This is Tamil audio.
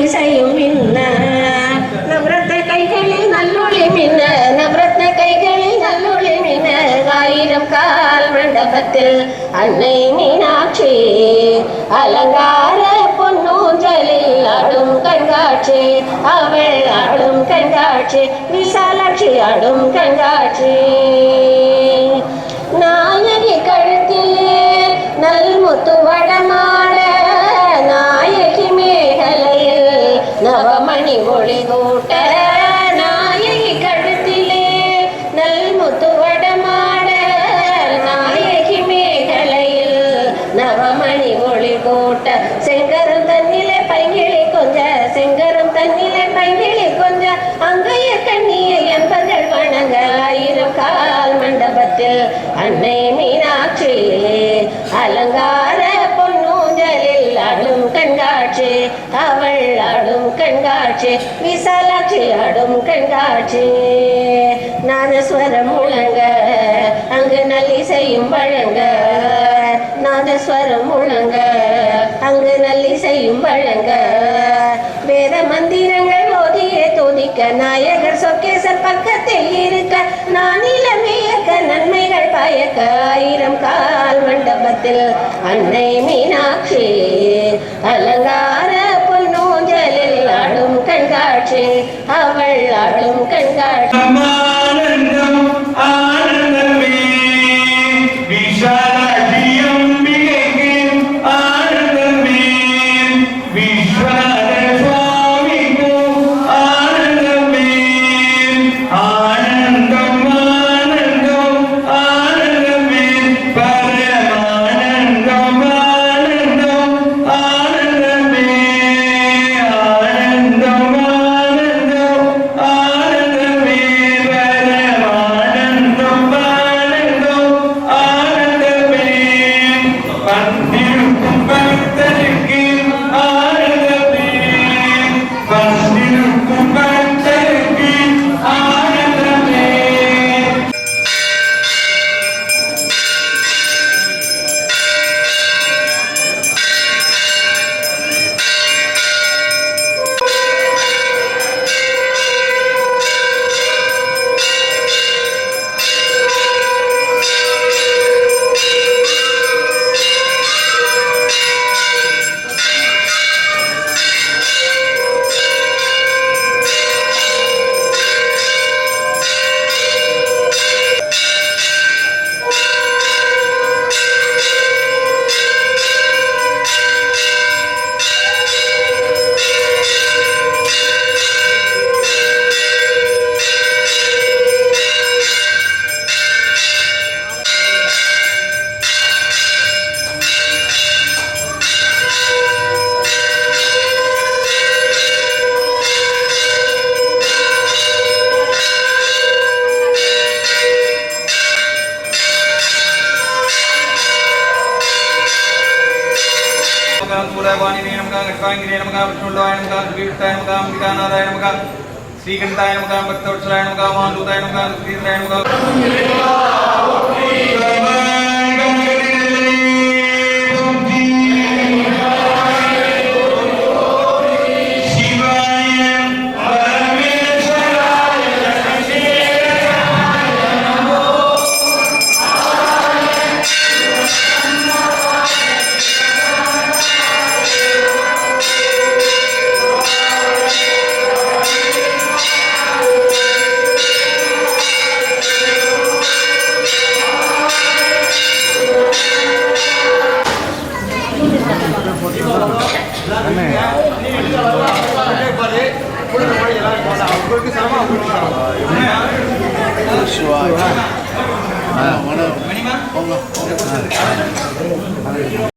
நாலிசையும் மின்ன நவரத்த கைகளில் நல்லொளி மின்ன நவரத்ன கைகளில் நல்லொளி மின்ன ஆயிரம் கால் மண்டபத்தில் அன்னை மீனாட்சி அலங்கார பொன்னூஞ்சலில் ஆடும் கண்காட்சி அவள் ஆடும் கண்காட்சி விசாலாட்சி ஆடும் கண்காட்சி. அன்னை மீனாட்சி. அலங்கார பொன்னூஞ்சலில் ஆடும் கண்காட்சி. அவள் ஆடும் கண்காட்சி. விசாலாட்சி ஆடும் கண்காட்சி. நாதஸ்வரம் முழங்க அங்கு நல்லிசையும் வழங்க. நாதஸ்வரம் முழங்க அங்கு நல்லிசையும் வழங்க. வேத மந்திரங்கள் ஓதியே துதிக்க நாயகர் சொக்கேசர் பக்கத்தில் இருக்க. நான் நன்மைகள் கால் மண்டபத்தில் அன்னை மீனாட்சி. அலங்கார பொன்னூஞ்சலில் ஆடும் கண்காட்சி. அவள் ஆடும் கண்காட்சி. నమక మూలవాణినే నమక ఘట్వాంగినే నమక విష్ణుడాయ నమక శ్రీకృష్ణాయ నమక అంబికానాథాయ నమక శ్రీకంఠాయ నమక భక్తవత్సలాయ சிவாய்